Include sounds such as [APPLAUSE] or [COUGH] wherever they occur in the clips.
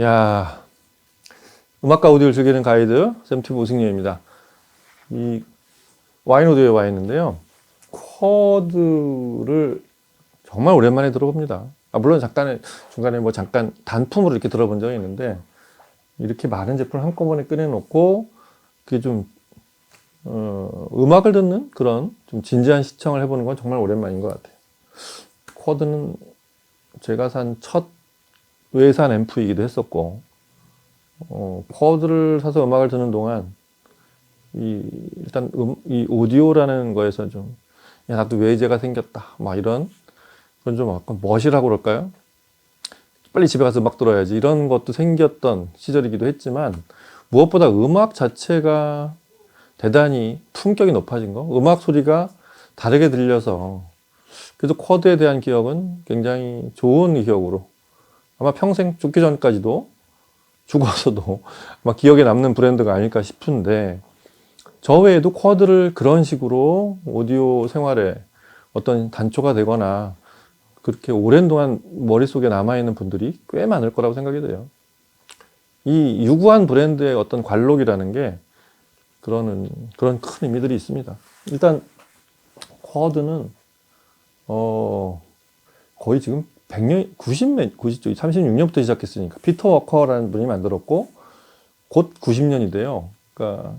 야 음악과 오디오를 즐기는 가이드 샘튜브 오승님입니다. 이 와인 오디오에 와 있는데요. 쿼드를 정말 오랜만에 들어봅니다. 아, 물론 잠깐 중간에 뭐 잠깐 단품으로 이렇게 들어본 적이 있는데 이렇게 많은 제품을 한꺼번에 꺼내놓고 그게 좀 어, 음악을 듣는 그런 좀 진지한 시청을 해보는 건 정말 오랜만인 것 같아요. 쿼드는 제가 산 첫 외산 앰프이기도 했었고 어, 쿼드를 사서 음악을 듣는 동안 이 일단 음, 이 오디오라는 거에서 좀 야, 나도 외제가 생겼다 막 이런 그런 좀 약간 멋이라고 그럴까요? 빨리 집에 가서 음악 들어야지 이런 것도 생겼던 시절이기도 했지만 무엇보다 음악 자체가 대단히 품격이 높아진 거 음악 소리가 다르게 들려서 그래서 쿼드에 대한 기억은 굉장히 좋은 기억으로 아마 평생 죽기 전까지도 죽어서도 [LAUGHS] 아마 기억에 남는 브랜드가 아닐까 싶은데 저 외에도 쿼드를 그런 식으로 오디오 생활에 어떤 단초가 되거나 그렇게 오랜 동안 머릿속에 남아있는 분들이 꽤 많을 거라고 생각이 돼요. 이 유구한 브랜드의 어떤 관록이라는 게 그런, 그런 큰 의미들이 있습니다. 일단, 쿼드는, 어, 거의 지금 100년, 90년, 90, 36년부터 시작했으니까, 피터 워커라는 분이 만들었고, 곧 90년이 돼요. 그러니까,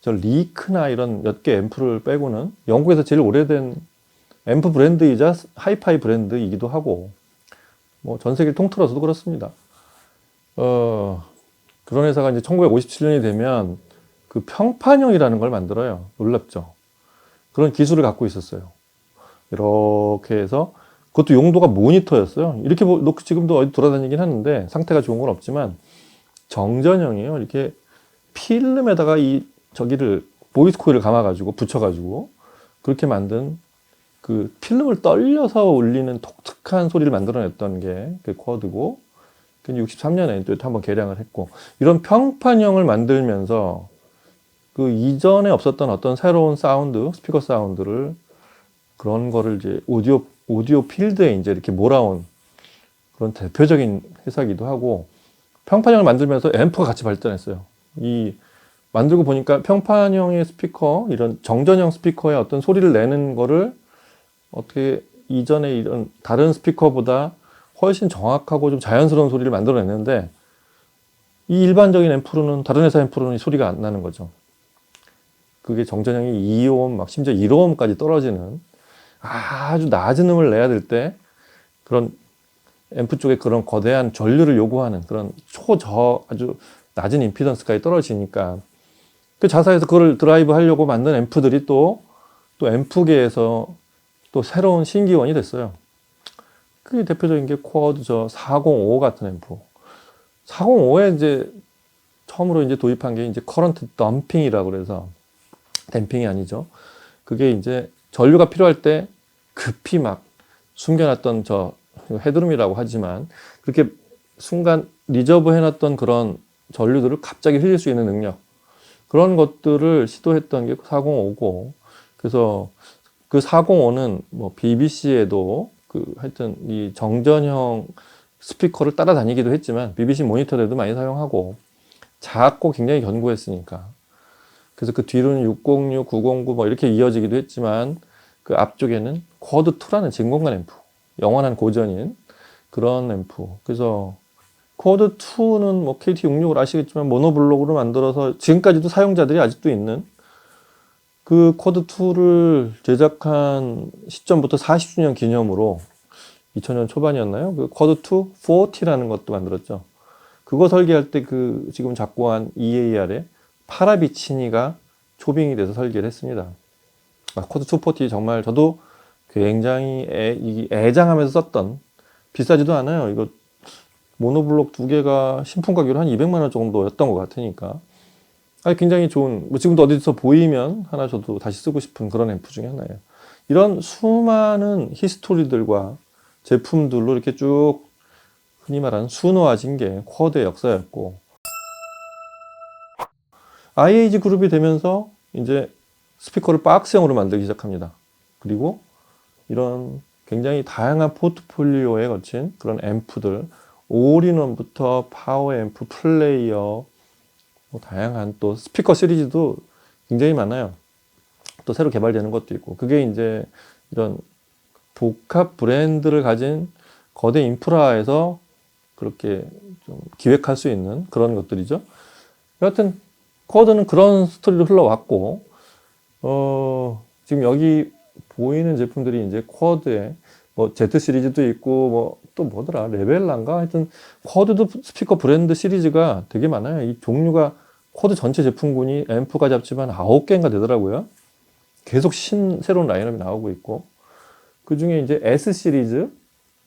저 리크나 이런 몇 개 앰프를 빼고는 영국에서 제일 오래된 앰프 브랜드이자 하이파이 브랜드이기도 하고, 뭐 전 세계 통틀어서도 그렇습니다. 어, 그런 회사가 이제 1957년이 되면 그 평판형이라는 걸 만들어요. 놀랍죠? 그런 기술을 갖고 있었어요. 이렇게 해서 그것도 용도가 모니터였어요. 이렇게 뭐 놓고 지금도 어디 돌아다니긴 하는데 상태가 좋은 건 없지만 정전형이에요. 이렇게 필름에다가 이 저기를 보이스 코일을 감아가지고 붙여가지고 그렇게 만든 그 필름을 떨려서 울리는 독특한 소리를 만들어냈던 게 그 쿼드고 그 63년에 또 한번 개량을 했고 이런 평판형을 만들면서 그 이전에 없었던 어떤 새로운 사운드, 스피커 사운드를 그런 거를 이제 오디오 오디오 필드에 이제 이렇게 몰아온 그런 대표적인 회사기도 하고 평판형을 만들면서 앰프가 같이 발전했어요. 이 만들고 보니까 평판형의 스피커 이런 정전형 스피커의 어떤 소리를 내는 거를 어떻게 이전에 이런 다른 스피커보다 훨씬 정확하고 좀 자연스러운 소리를 만들어냈는데 이 일반적인 앰프로는 다른 회사 앰프로는 이 소리가 안 나는 거죠. 그게 정전형이 2옴 막 심지어 1옴까지 떨어지는 아주 낮은 음을 내야 될 때 그런 앰프 쪽에 그런 거대한 전류를 요구하는 그런 초저 아주 낮은 임피던스까지 떨어지니까 그 자사에서 그걸 드라이브 하려고 만든 앰프들이 또 또 앰프계에서 또 새로운 신기원이 됐어요. 그게 대표적인 게 쿼드 저 405 같은 앰프. 405에 이제 처음으로 이제 도입한 게 이제 커런트 덤핑이라고 그래서 댐핑이 아니죠. 그게 이제 전류가 필요할 때 급히 막 숨겨놨던 저 헤드룸이라고 하지만 그렇게 순간 리저브 해놨던 그런 전류들을 갑자기 흘릴 수 있는 능력. 그런 것들을 시도했던 게 4050 그래서 그 405는 뭐 BBC에도 그 하여튼 이 정전형 스피커를 따라다니기도 했지만 BBC 모니터에도 많이 사용하고 작고 굉장히 견고했으니까 그래서 그 뒤로는 606, 909 뭐 이렇게 이어지기도 했지만 그 앞쪽에는 쿼드 2라는 진공관 앰프, 영원한 고전인 그런 앰프. 그래서 쿼드 2는 뭐 KT66을 아시겠지만 모노블록으로 만들어서 지금까지도 사용자들이 아직도 있는 그 쿼드 2를 제작한 시점부터 40주년 기념으로 2000년 초반이었나요? 그 쿼드 2 40라는 것도 만들었죠. 그거 설계할 때 그 지금 작고한 EAR에 파라비치니가 초빙이 돼서 설계를 했습니다. 아, 코드 240 정말 저도 굉장히 애, 이 애장하면서 썼던 비싸지도 않아요. 이거 모노블록 두 개가 신품 가격으로 한 200만 원 정도였던 것 같으니까 아니, 굉장히 좋은 뭐 지금도 어디서 보이면 하나 저도 다시 쓰고 싶은 그런 앰프 중에 하나예요. 이런 수많은 히스토리들과 제품들로 이렇게 쭉 흔히 말하는 수놓아진 게 쿼드의 역사였고 IAG 그룹이 되면서 이제 스피커를 박스형으로 만들기 시작합니다. 그리고 이런 굉장히 다양한 포트폴리오에 거친 그런 앰프들, 올인원부터 파워 앰프 플레이어 뭐 다양한 또 스피커 시리즈도 굉장히 많아요. 또 새로 개발되는 것도 있고 그게 이제 이런 복합 브랜드를 가진 거대 인프라에서 그렇게 좀 기획할 수 있는 그런 것들이죠. 여하튼 쿼드는 그런 스토리로 흘러왔고 어 지금 여기 보이는 제품들이 이제 쿼드에 뭐 Z 시리즈도 있고 뭐 또 뭐더라 레벨란가 하여튼 쿼드도 스피커 브랜드 시리즈가 되게 많아요. 이 종류가 쿼드 전체 제품군이 앰프가 잡지만 9개인가 되더라고요. 계속 신 새로운 라인업이 나오고 있고 그 중에 이제 S 시리즈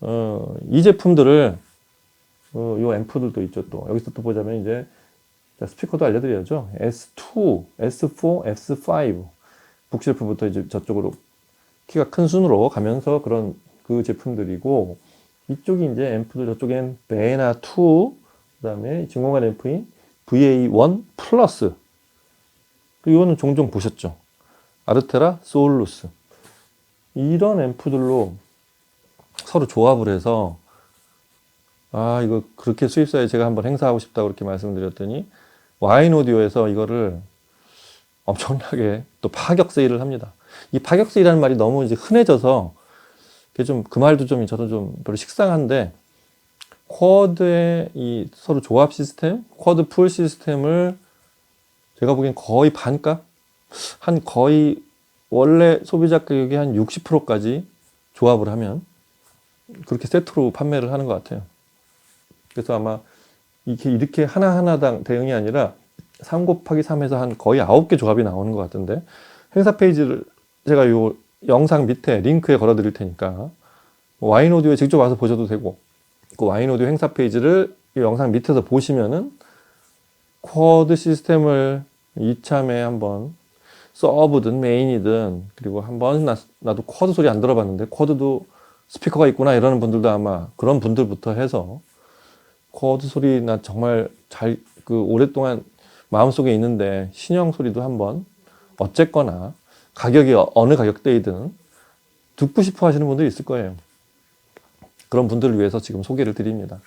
어, 이 제품들을 어, 요 앰프들도 있죠 또 여기서 또 보자면 이제 자, 스피커도 알려드려야죠. S2, S4, S5 북쉘프부터 이제 저쪽으로 키가 큰 순으로 가면서 그런 그 제품들이고 이쪽이 이제 앰프들 저쪽엔 베나 2 그다음에 진공관 앰프인 VA1 플러스. 그리고 이거는 종종 보셨죠? 아르테라 소울루스. 이런 앰프들로 서로 조합을 해서 아 이거 그렇게 수입사에 제가 한번 행사하고 싶다고 그렇게 말씀드렸더니 와인 오디오에서 이거를 엄청나게 또 파격 세일을 합니다. 이 파격 세일이라는 말이 너무 이제 흔해져서 그게 좀 그 말도 좀 저도 좀 별로 식상한데 쿼드의 이 서로 조합 시스템, 쿼드 풀 시스템을 제가 보기엔 거의 반값 한 거의 원래 소비자 가격의 한 60%까지 조합을 하면 그렇게 세트로 판매를 하는 것 같아요. 그래서 아마 이게 이렇게 하나하나당 대응이 아니라 3 곱하기 3에서 한 거의 9개 조합이 나오는 것 같은데 행사 페이지를 제가 요 영상 밑에 링크에 걸어 드릴 테니까 와인 오디오에 직접 와서 보셔도 되고 그 와인 오디오 행사 페이지를 이 영상 밑에서 보시면은 쿼드 시스템을 이참에 한번 서브든 메인이든 그리고 한번 나, 나도 쿼드 소리 안 들어봤는데 쿼드도 스피커가 있구나 이러는 분들도 아마 그런 분들부터 해서 쿼드 소리 나 정말 잘 그 오랫동안 마음속에 있는데 신형 소리도 한번 어쨌거나 가격이 어- 어느 가격대이든 듣고 싶어 하시는 분들이 있을 거예요. 그런 분들을 위해서 지금 소개를 드립니다.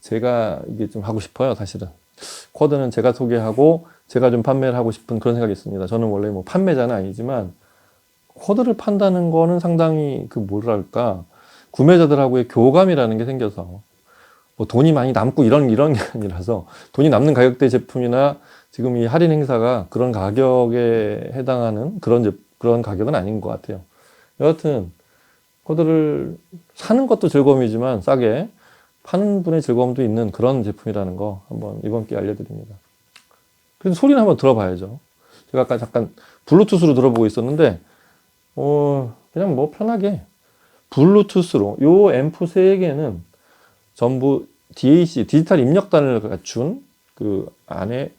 제가 이게 좀 하고 싶어요, 사실은. 쿼드는 제가 소개하고 제가 좀 판매를 하고 싶은 그런 생각이 있습니다. 저는 원래 뭐 판매자는 아니지만 쿼드를 판다는 거는 상당히 그 뭐랄까 구매자들하고의 교감이라는 게 생겨서 뭐 돈이 많이 남고 이런 이런 게 아니라서 돈이 남는 가격대 제품이나 지금 이 할인 행사가 그런 가격에 해당하는 그런 제, 그런 가격은 아닌 것 같아요. 여하튼 코드를 사는 것도 즐거움이지만 싸게 파는 분의 즐거움도 있는 그런 제품이라는 거 한번 이번 기회에 알려드립니다. 그래서 소리는 한번 들어봐야죠. 제가 아까 잠깐 블루투스로 들어보고 있었는데 어 그냥 뭐 편하게 블루투스로 요 앰프 세 개는 전부 DAC 디지털 입력단을 갖춘 그 안에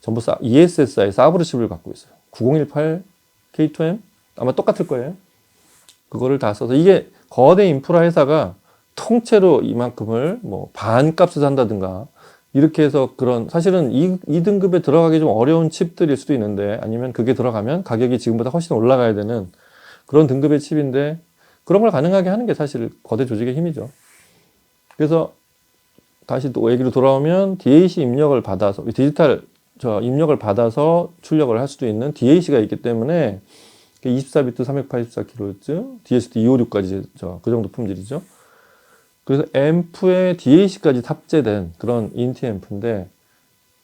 전부 사, ESSI 사브르 칩을 갖고 있어요. 9018 K2M 아마 똑같을 거예요. 그거를 다 써서 이게 거대 인프라 회사가 통째로 이만큼을 뭐 반값을 산다든가 이렇게 해서 그런 사실은 이, 이 등급에 들어가기 좀 어려운 칩들일 수도 있는데 아니면 그게 들어가면 가격이 지금보다 훨씬 올라가야 되는 그런 등급의 칩인데 그런 걸 가능하게 하는 게 사실 거대 조직의 힘이죠. 그래서 다시 또 얘기로 돌아오면 DAC 입력을 받아서 디지털 저 입력을 받아서 출력을 할 수도 있는 DAC가 있기 때문에 24비트 384kHz, DSD 256까지 저 그 정도 품질이죠. 그래서 앰프에 DAC까지 탑재된 그런 인티 앰프인데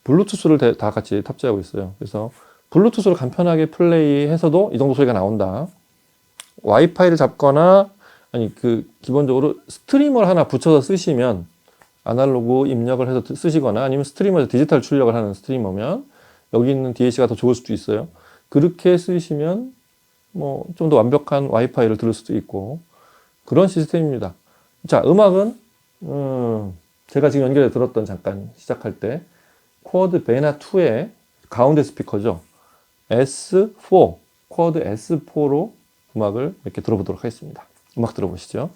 블루투스를 다- 다 같이 탑재하고 있어요. 그래서 블루투스로 간편하게 플레이해서도 이 정도 소리가 나온다. 와이파이를 잡거나 아니 그 기본적으로 스트리머를 하나 붙여서 쓰시면 아날로그 입력을 해서 쓰시거나 아니면 스트리머에서 디지털 출력을 하는 스트리머면 여기 있는 DAC가 더 좋을 수도 있어요. 그렇게 쓰시면 뭐 좀 더 완벽한 와이파이를 들을 수도 있고 그런 시스템입니다. 자, 음악은 음, 제가 지금 연결해 들었던 잠깐 시작할 때 쿼드 베나 2의 가운데 스피커죠. S4 쿼드 S4로 음악을 이렇게 들어보도록 하겠습니다. 음악 들어보시죠.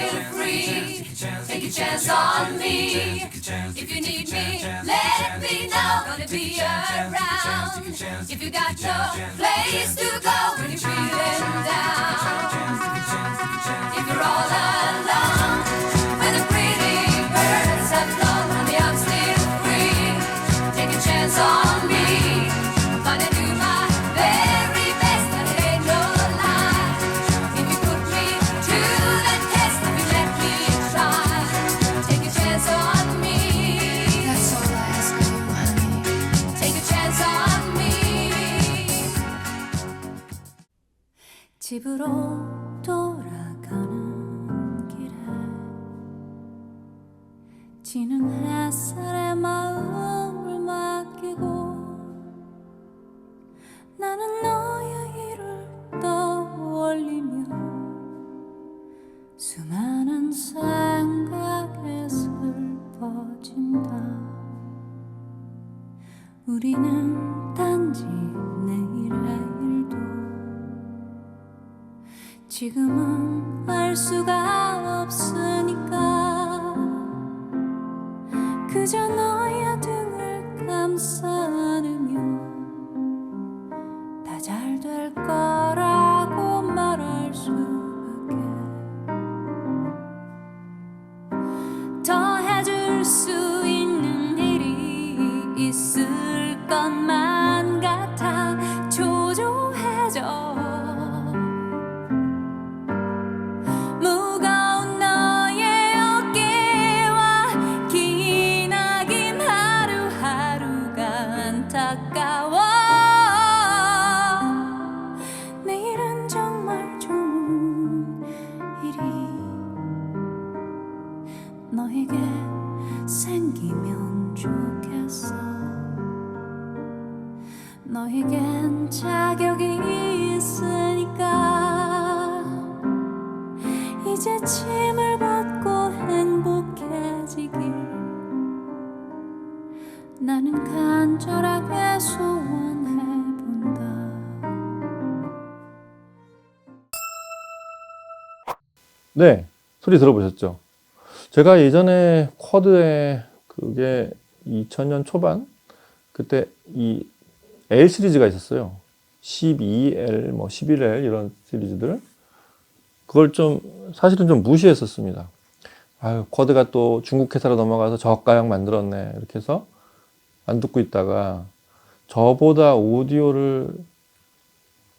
I'm free. Take a chance on me. If you need me, let me know. Gonna be around. If you got no place to go when you're feeling down. If you're all alone, 집으로 돌아가는 등 너에게 생기면 좋겠어. 너에겐 자격이 있으니까. 이제 짐을 벗고 행복해지길. 나는 간절하게 소원해본다. 네, 소리 들어보셨죠? 제가 예전에 쿼드에 그게 2000년 초반 그때 이 L 시리즈가 있었어요. 12L, 뭐 11L 이런 시리즈들 그걸 좀 사실은 좀 무시했었습니다. 아유, 쿼드가 또 중국 회사로 넘어가서 저가형 만들었네. 이렇게 해서 안 듣고 있다가 저보다 오디오를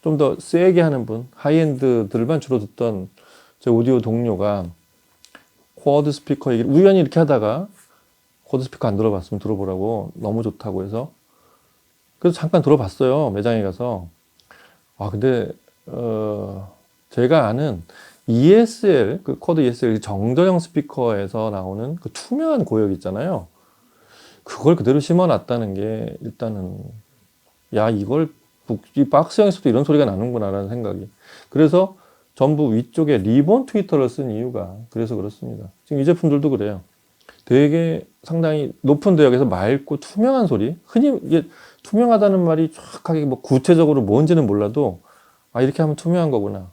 좀 더 세게 하는 분, 하이엔드들만 주로 듣던 제 오디오 동료가 쿼드 스피커 얘기를 우연히 이렇게 하다가 쿼드 스피커 안 들어봤으면 들어보라고 너무 좋다고 해서 그래서 잠깐 들어봤어요 매장에 가서. 아 근데 어 제가 아는 ESL 그 쿼드 ESL 정저형 스피커에서 나오는 그 투명한 고역 있잖아요. 그걸 그대로 심어놨다는 게 일단은 야 이걸 북- 이 박스형에서도 이런 소리가 나는구나라는 생각이. 그래서 전부 위쪽에 리본 트위터를 쓴 이유가 그래서 그렇습니다. 지금 이 제품들도 그래요. 되게 상당히 높은 대역에서 맑고 투명한 소리. 흔히 이게 투명하다는 말이 정확하게 뭐 구체적으로 뭔지는 몰라도 아 이렇게 하면 투명한 거구나.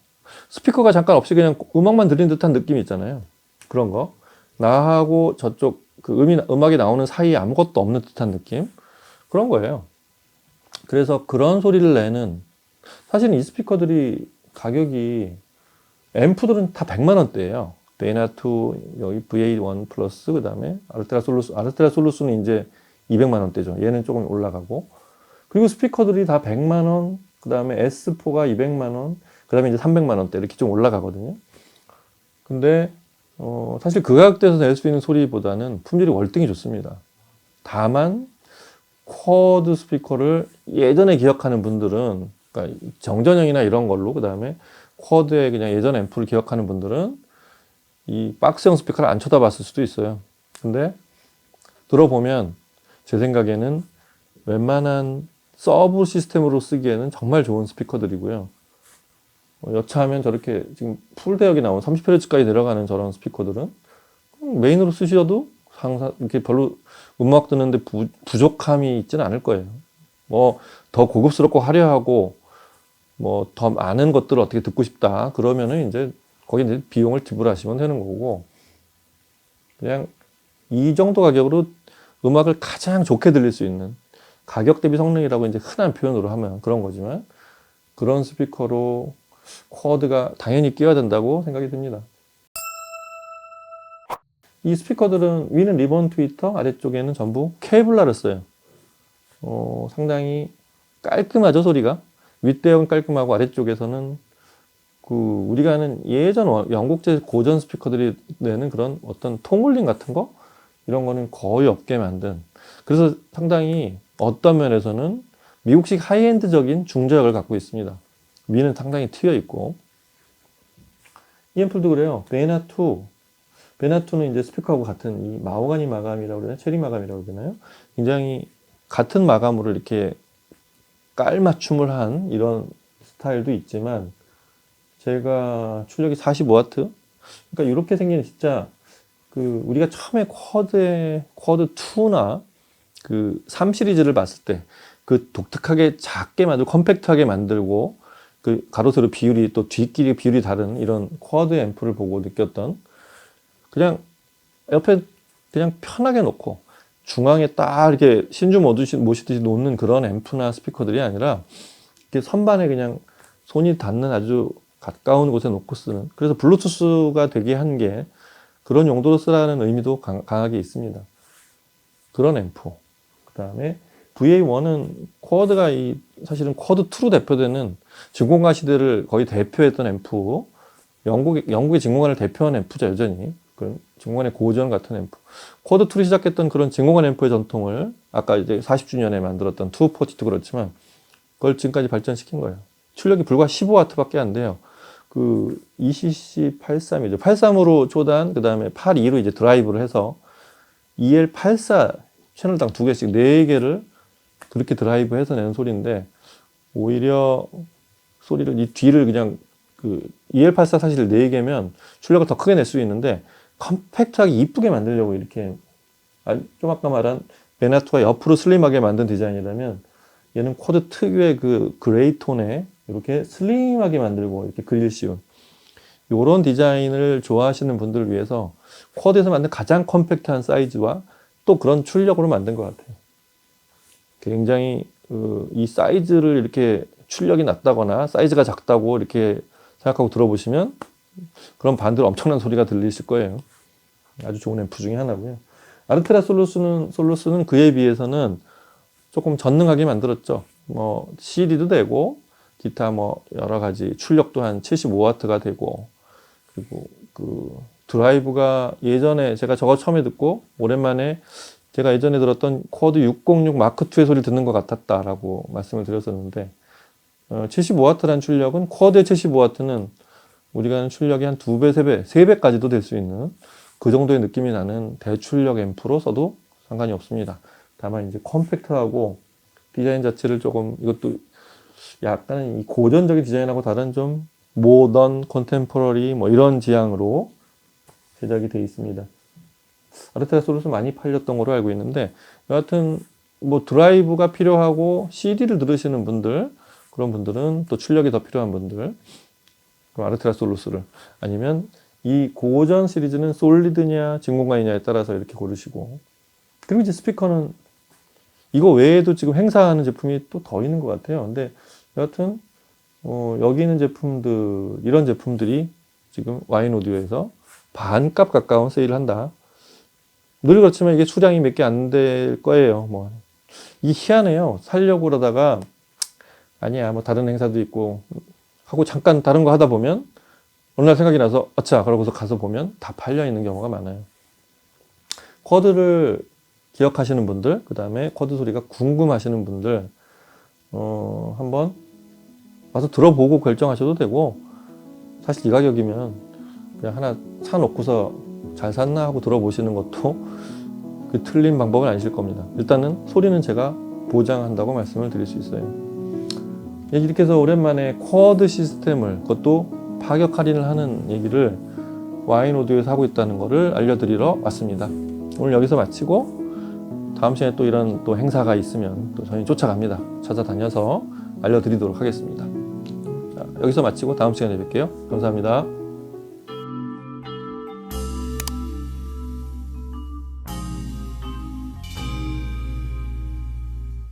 스피커가 잠깐 없이 그냥 음악만 들리는 듯한 느낌이 있잖아요. 그런 거. 나하고 저쪽 그 음이 음악이 나오는 사이에 아무것도 없는 듯한 느낌. 그런 거예요. 그래서 그런 소리를 내는 사실은 이 스피커들이 가격이 앰프들은 다 100만 원대예요. 베이나2 여기 VA1 플러스 그다음에 아르테라 솔루스 아르테라 솔루스는 이제 200만 원대죠. 얘는 조금 올라가고 그리고 스피커들이 다 100만 원, 그다음에 S4가 200만 원, 그다음에 이제 300만 원대 이렇게 좀 올라가거든요. 근데 어, 사실 그 가격대에서 낼 수 있는 소리보다는 품질이 월등히 좋습니다. 다만 쿼드 스피커를 예전에 기억하는 분들은 그러니까 정전형이나 이런 걸로 그다음에 쿼드의 그냥 예전 앰프를 기억하는 분들은 이 박스형 스피커를 안 쳐다봤을 수도 있어요. 근데 들어보면 제 생각에는 웬만한 서브 시스템으로 쓰기에는 정말 좋은 스피커들이고요. 어, 여차하면 저렇게 지금 풀 대역이 나온 30Hz까지 내려가는 저런 스피커들은 메인으로 쓰셔도 항상 이렇게 별로 음악 듣는데 부, 부족함이 있지는 않을 거예요. 뭐 더 고급스럽고 화려하고 뭐 더 많은 것들을 어떻게 듣고 싶다 그러면은 이제 거기 이제 비용을 지불하시면 되는 거고 그냥 이 정도 가격으로 음악을 가장 좋게 들릴 수 있는 가격 대비 성능이라고 이제 흔한 표현으로 하면 그런 거지만 그런 스피커로 쿼드가 당연히 끼워야 된다고 생각이 듭니다. 이 스피커들은 위는 리본 트위터, 아래쪽에는 전부 케이블라를 써요. 어, 상당히 깔끔하죠, 소리가. 윗대역은 깔끔하고 아래쪽에서는 그 우리가 아는 예전 원- 영국제 고전 스피커들이 내는 그런 어떤 통울림 같은 거 이런 거는 거의 없게 만든 그래서 상당히 어떤 면에서는 미국식 하이엔드적인 중저역을 갖고 있습니다. 위는 상당히 트여 있고 이 앰플도 그래요. 베나2 베나2는 이제 스피커하고 같은 이 마호가니 마감이라고 그러나요? 체리 마감이라고 그러나요? 굉장히 같은 마감으로 이렇게 깔맞춤을 한 이런 스타일도 있지만 제가 출력이 45와트? 그러니까 이렇게 생긴 진짜 그 우리가 처음에 쿼드의 쿼드 2나 그 3 시리즈를 봤을 때 그 독특하게 작게 만들고 컴팩트하게 만들고 그 가로 세로 비율이 또 뒷길이 비율이 다른 이런 쿼드 앰프를 보고 느꼈던 그냥 옆에 그냥 편하게 놓고 중앙에 딱 이렇게 신주 모시듯이 놓는 그런 앰프나 스피커들이 아니라 이렇게 선반에 그냥 손이 닿는 아주 가까운 곳에 놓고 쓰는 그래서 블루투스가 되게 한 게 그런 용도로 쓰라는 의미도 강, 강하게 있습니다. 그런 앰프. 그 다음에 VA1은 쿼드가 이 사실은 쿼드 2로 대표되는 진공관 시대를 거의 대표했던 앰프. 영국 영국의 진공관을 대표하는 앰프죠 여전히 그런 진공관의 고전 같은 앰프. 쿼드 2로 시작했던 그런 진공관 앰프의 전통을 아까 이제 40주년에 만들었던 240도 그렇지만 그걸 지금까지 발전시킨 거예요. 출력이 불과 15와트밖에 안 돼요. 그 ECC 83이죠. 83으로 초단, 그 다음에 82로 이제 드라이브를 해서 EL84 채널당 두 개씩 네 개를 그렇게 드라이브해서 내는 소리인데 오히려 소리를 이 뒤를 그냥 그 EL84 사실 네 개면 출력을 더 크게 낼 수 있는데 컴팩트하게 이쁘게 만들려고 이렇게 아, 좀 아까 말한 베나토가 옆으로 슬림하게 만든 디자인이라면 얘는 코드 특유의 그 그레이 톤에 이렇게 슬림하게 만들고 이렇게 그릴 씌운 이런 디자인을 좋아하시는 분들을 위해서 쿼드에서 만든 가장 컴팩트한 사이즈와 또 그런 출력으로 만든 것 같아요. 굉장히 그, 이 사이즈를 이렇게 출력이 낮다거나 사이즈가 작다고 이렇게 생각하고 들어보시면 그런 반대로 엄청난 소리가 들리실 거예요. 아주 좋은 앰프 중에 하나고요. 아르테라 솔루스는 솔루스는 그에 비해서는 조금 전능하게 만들었죠. 뭐 CD도 되고 기타 뭐 여러 가지 출력도 한 75와트가 되고 그리고 그 드라이브가 예전에 제가 저거 처음에 듣고 오랜만에 제가 예전에 들었던 쿼드 606 마크 2의 소리를 듣는 것 같았다라고 말씀을 드렸었는데 어, 75와트란 출력은 쿼드의 75와트는 우리가 하는 출력이 한 두 배, 세 배, 세 배까지도 될 수 있는 그 정도의 느낌이 나는 대출력 앰프로 써도 상관이 없습니다. 다만 이제 컴팩트하고 디자인 자체를 조금 이것도 약간 이 고전적인 디자인하고 다른 좀 모던, 컨템포러리 뭐 이런 지향으로 제작이 되어 있습니다. 아르테라 솔루스 많이 팔렸던 걸로 알고 있는데 여하튼 뭐 드라이브가 필요하고 CD를 들으시는 분들 그런 분들은 또 출력이 더 필요한 분들 그럼 아르테라 솔루스를 아니면 이 고전 시리즈는 솔리드냐 진공관이냐에 따라서 이렇게 고르시고 그리고 이제 스피커는 이거 외에도 지금 행사하는 제품이 또 더 있는 것 같아요. 근데 여하튼 어, 여기 있는 제품들 이런 제품들이 지금 와인 오디오에서 반값 가까운 세일을 한다. 늘 그렇지만 이게 수량이 몇 개 안 될 거예요. 뭐 이 희한해요. 살려고 그러다가 아니야 뭐 다른 행사도 있고 하고 잠깐 다른 거 하다 보면 어느 날 생각이 나서 아차 그러고서 가서 보면 다 팔려 있는 경우가 많아요. 쿼드를 기억하시는 분들, 그 다음에 쿼드 소리가 궁금하시는 분들, 어, 한번 와서 들어보고 결정하셔도 되고, 사실 이 가격이면 그냥 하나 사놓고서 잘 샀나 하고 들어보시는 것도 그 틀린 방법은 아니실 겁니다. 일단은 소리는 제가 보장한다고 말씀을 드릴 수 있어요. 이렇게 해서 오랜만에 쿼드 시스템을, 그것도 파격 할인을 하는 얘기를 와인 오디오에서 하고 있다는 것을 알려드리러 왔습니다. 오늘 여기서 마치고 다음 시간에 또 이런 또 행사가 있으면 또 저희 쫓아갑니다. 찾아다녀서 알려드리도록 하겠습니다. 자, 여기서 마치고 다음 시간에 뵐게요. 감사합니다.